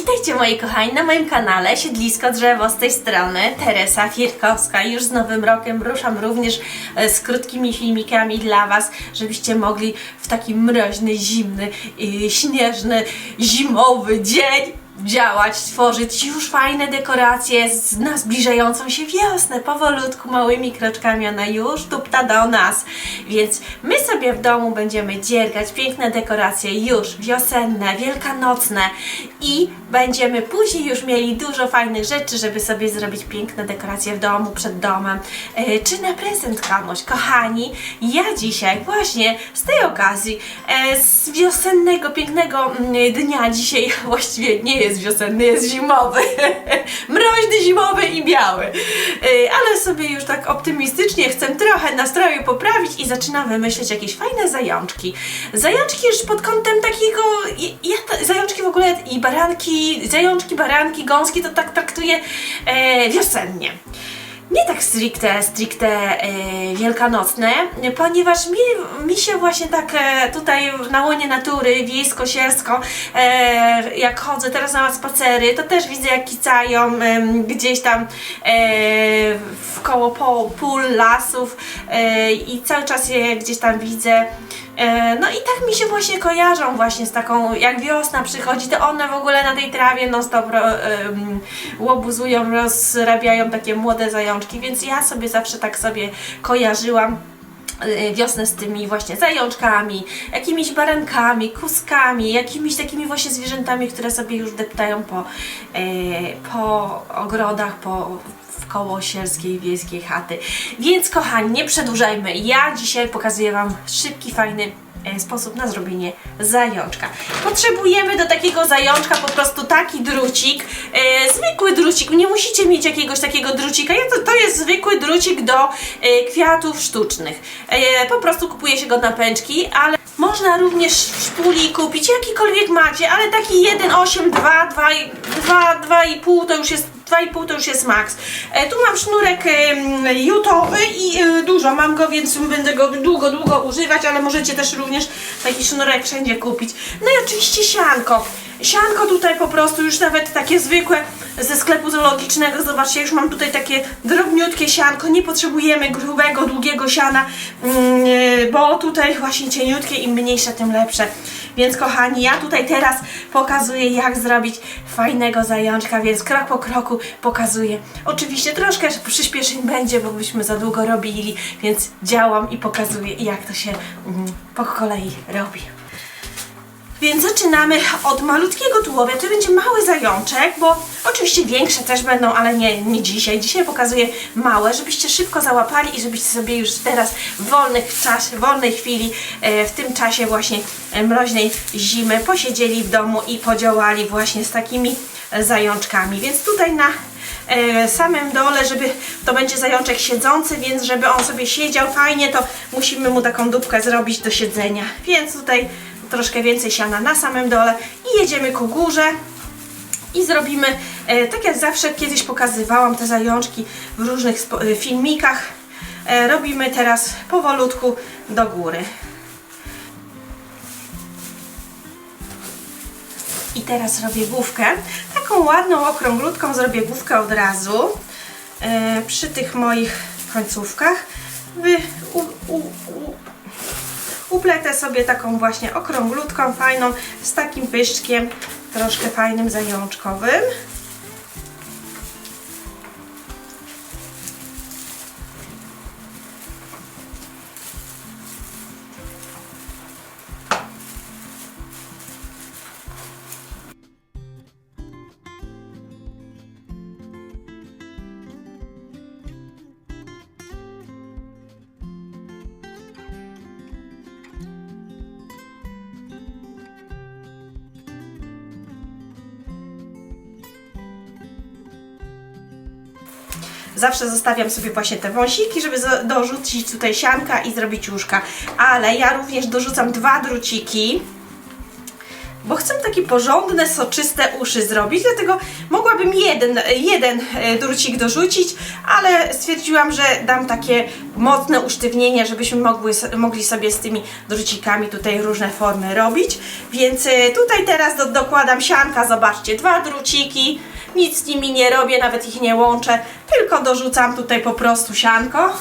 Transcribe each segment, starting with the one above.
Witajcie moi kochani na moim kanale Siedlisko Drzewo z tej strony Teresa Firkowska. Już z nowym rokiem ruszam również e, z krótkimi filmikami dla Was, żebyście mogli w taki mroźny, zimny, yy, śnieżny, zimowy dzień działać, tworzyć już fajne dekoracje na zbliżającą się wiosnę, powolutku, małymi kroczkami, ona już tupta do nas. Więc my sobie w domu będziemy dziergać piękne dekoracje już wiosenne, wielkanocne i będziemy później już mieli dużo fajnych rzeczy, żeby sobie zrobić piękne dekoracje w domu, przed domem, e, czy na prezent komuś. Kochani, ja dzisiaj właśnie z tej okazji, e, z wiosennego, pięknego mm, dnia, dzisiaj właściwie nie jest wiosenny, jest zimowy, mroźny, zimowy i biały, E, ale sobie już tak optymistycznie chcę trochę nastroju poprawić i zaczynam wymyśleć jakieś fajne zajączki. Zajączki już pod kątem takiego, ja te zajączki w ogóle i baranki, zajączki, baranki, gąski to tak traktuję e, wiosennie. Nie tak stricte, stricte e, wielkanocne, ponieważ mi, mi się właśnie tak e, tutaj na łonie natury, wiejsko-siersko, e, jak chodzę teraz na spacery, to też widzę jak kicają em, gdzieś tam e, w koło pól, lasów e, i cały czas je gdzieś tam widzę. E, No i tak mi się właśnie kojarzą właśnie z taką, jak wiosna przychodzi, to one w ogóle na tej trawie non stop em, łobuzują, rozrabiają takie młode zajączki, więc ja sobie zawsze tak sobie kojarzyłam e, wiosnę z tymi właśnie zajączkami, jakimiś barankami, kuskami, jakimiś takimi właśnie zwierzętami, które sobie już deptają po, e, po ogrodach, po koło sielskiej, wiejskiej chaty. Więc kochani, nie przedłużajmy. Ja dzisiaj pokazuję Wam szybki, fajny e, sposób na zrobienie zajączka. Potrzebujemy do takiego zajączka po prostu taki drucik, e, zwykły drucik, nie musicie mieć jakiegoś takiego drucika, to, to jest zwykły drucik do e, kwiatów sztucznych. E, po prostu kupuje się go na pęczki, ale można również szpuli kupić, jakikolwiek macie, ale taki 1,8, 2, 2, 2, 2,5 to już jest 2,5 to już jest maks. E, tu mam sznurek jutowy i e, dużo mam go, więc będę go długo, długo używać, ale możecie też również taki sznurek wszędzie kupić. No i oczywiście sianko. Sianko tutaj po prostu już nawet takie zwykłe ze sklepu zoologicznego. Zobaczcie, już mam tutaj takie drobniutkie sianko. Nie potrzebujemy grubego, długiego siana, mm, e, bo tutaj właśnie cieniutkie, im mniejsze, tym lepsze. Więc kochani, ja tutaj teraz pokazuję jak zrobić fajnego zajączka, więc krok po kroku pokazuję. Oczywiście troszkę przyspieszeń będzie, bo byśmy za długo robili, więc działam i pokazuję jak to się mm, po kolei robi. Więc zaczynamy od malutkiego tułowia. To będzie mały zajączek, bo oczywiście większe też będą, ale nie, nie dzisiaj. Dzisiaj pokazuję małe, żebyście szybko załapali i żebyście sobie już teraz w wolnych czasie, w wolnej chwili, e, w tym czasie właśnie e, mroźnej zimy posiedzieli w domu i podziałali właśnie z takimi e, zajączkami. Więc tutaj na samym dole, żeby to będzie zajączek siedzący, więc żeby on sobie siedział fajnie, to musimy mu taką dupkę zrobić do siedzenia. Więc tutaj troszkę więcej siana na samym dole i jedziemy ku górze i zrobimy, tak jak zawsze kiedyś pokazywałam te zajączki w różnych e, filmikach, e, robimy teraz powolutku do góry. I teraz robię główkę. Taką ładną, okrąglutką zrobię główkę od razu e, przy tych moich końcówkach. Wy, u, u, u, upletę sobie taką właśnie okrąglutką, fajną, z takim pyszczkiem, troszkę fajnym zajączkowym. Zawsze zostawiam sobie właśnie te wąsiki, żeby dorzucić tutaj sianka i zrobić łóżka. Ale ja również dorzucam dwa druciki, bo chcę takie porządne, soczyste uszy zrobić, dlatego mogłabym jeden, jeden e, drucik dorzucić, ale stwierdziłam, że dam takie mocne usztywnienie, żebyśmy mogły, mogli sobie z tymi drucikami tutaj różne formy robić. Więc e, tutaj teraz do, dokładam sianka, zobaczcie, dwa druciki, nic z nimi nie robię, nawet ich nie łączę, tylko dorzucam tutaj po prostu sianko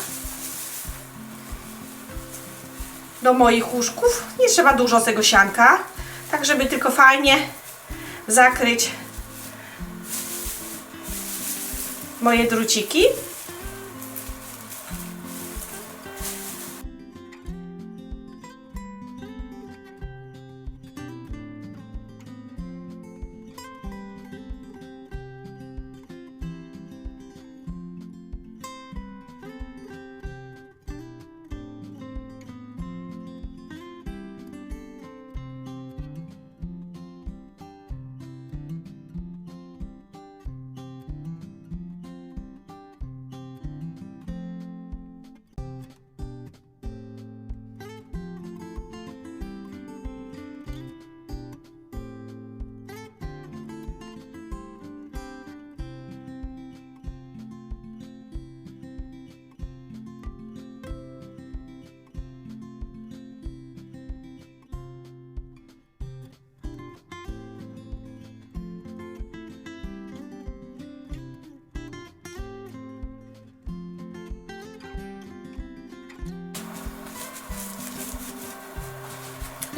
do moich łóżków. Nie trzeba dużo tego sianka, tak żeby tylko fajnie zakryć moje druciki.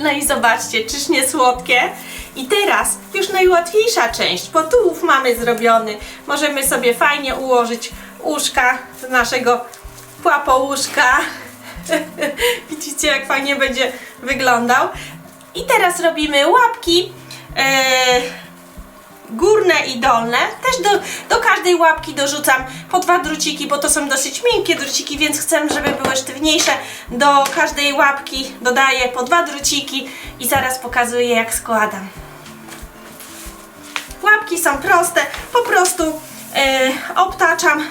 No i zobaczcie, czyż nie słodkie? I teraz już najłatwiejsza część. Potułów mamy zrobiony. Możemy sobie fajnie ułożyć uszka z naszego płapouszka. Widzicie, jak fajnie będzie wyglądał. I teraz robimy łapki. e, górne i dolne. Też do, do każdej łapki dorzucam po dwa druciki, bo to są dosyć miękkie druciki, więc chcę, żeby były sztywniejsze. Do każdej łapki dodaję po dwa druciki i zaraz pokazuję jak składam. Łapki są proste, po prostu e, obtaczam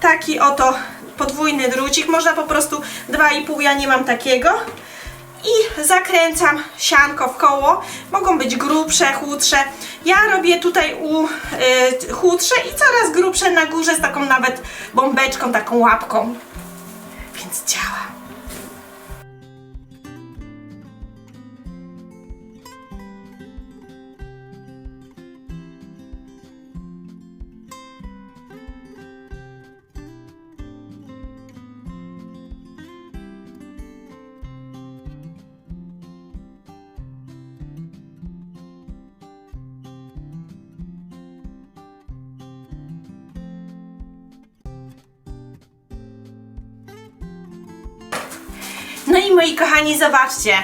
taki oto podwójny drucik, można po prostu 2,5, ja nie mam takiego i zakręcam sianko w koło. Mogą być grubsze, chudsze. Ja robię tutaj u y, chudsze i coraz grubsze na górze z taką nawet bombeczką, taką łapką. Więc działa. I moi kochani, zobaczcie,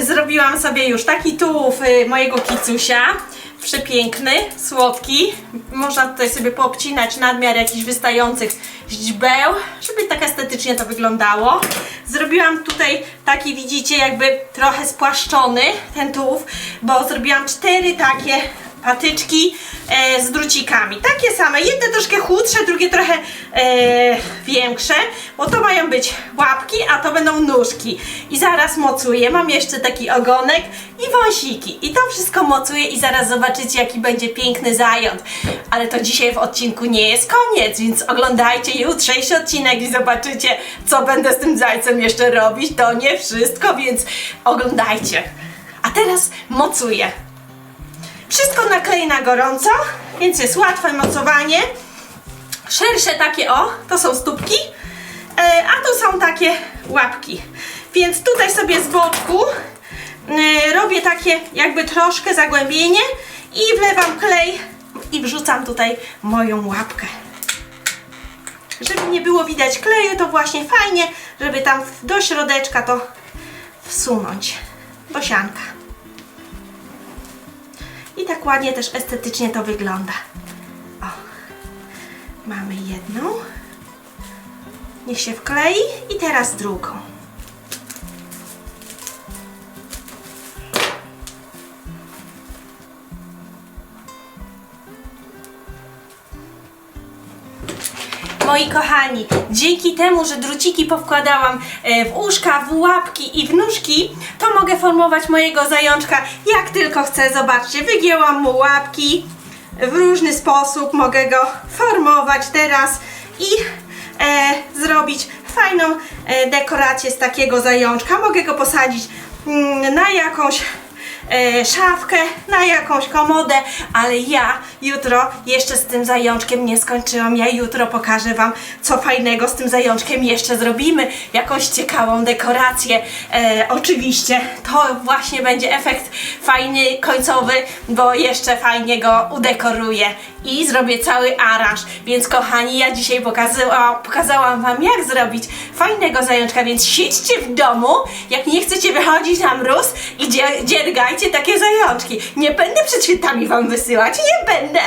zrobiłam sobie już taki tułów y, mojego kicusia. Przepiękny, słodki. Można tutaj sobie poobcinać nadmiar jakichś wystających źdźbeł, żeby tak estetycznie to wyglądało. Zrobiłam tutaj taki, widzicie, jakby trochę spłaszczony ten tułów, bo zrobiłam cztery takie patyczki e, z drucikami. Takie same, jedne troszkę chudsze, drugie trochę e, większe, bo to mają być łapki, a to będą nóżki. I zaraz mocuję, mam jeszcze taki ogonek i wąsiki. I to wszystko mocuję i zaraz zobaczycie jaki będzie piękny zając. Ale to dzisiaj w odcinku nie jest koniec, więc oglądajcie jutrzejszy odcinek i zobaczycie co będę z tym zajcem jeszcze robić. To nie wszystko, więc oglądajcie. A teraz mocuję. Wszystko nakleję na gorąco, więc jest łatwe mocowanie. Szersze takie, o, to są stópki, e, a tu są takie łapki. Więc tutaj sobie z boczku e, robię takie jakby troszkę zagłębienie i wlewam klej i wrzucam tutaj moją łapkę. Żeby nie było widać kleju, to właśnie fajnie, żeby tam do środeczka to wsunąć, do sianka. I tak ładnie też estetycznie to wygląda. O, mamy jedną. Niech się wklei i teraz drugą. Moi kochani, dzięki temu, że druciki powkładałam e, w uszka, w łapki i w nóżki, to mogę formować mojego zajączka jak tylko chcę. Zobaczcie, wygięłam mu łapki w różny sposób, mogę go formować teraz i e, zrobić fajną e, dekorację z takiego zajączka. Mogę go posadzić mm, na jakąś e, szafkę, na jakąś komodę, ale ja jutro jeszcze z tym zajączkiem nie skończyłam. Ja jutro pokażę Wam, co fajnego z tym zajączkiem jeszcze zrobimy. Jakąś ciekawą dekorację. E, oczywiście to właśnie będzie efekt fajny, końcowy, bo jeszcze fajnie go udekoruję i zrobię cały aranż. Więc kochani, ja dzisiaj pokazała, pokazałam Wam, jak zrobić fajnego zajączka, więc siedźcie w domu, jak nie chcecie wychodzić na mróz i dzie- dziergajcie takie zajączki. Nie będę przed świętami Wam wysyłać, nie będę.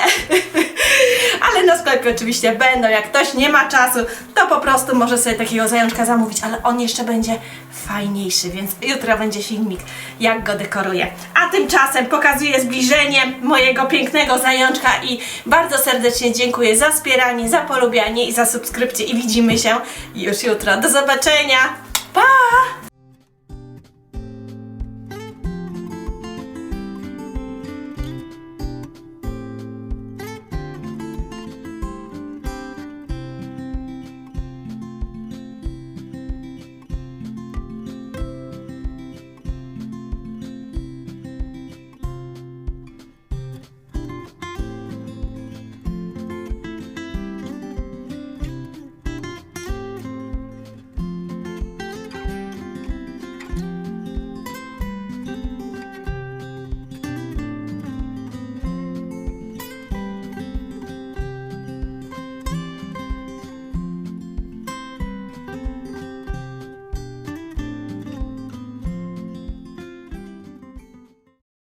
ale na sklepie oczywiście będą. Jak ktoś nie ma czasu, to po prostu może sobie takiego zajączka zamówić, ale on jeszcze będzie fajniejszy, więc jutro będzie filmik, jak go dekoruję. A tymczasem pokazuję zbliżenie mojego pięknego zajączka i bardzo serdecznie dziękuję za wspieranie, za polubianie i za subskrypcję i widzimy się już jutro. Do zobaczenia! Pa!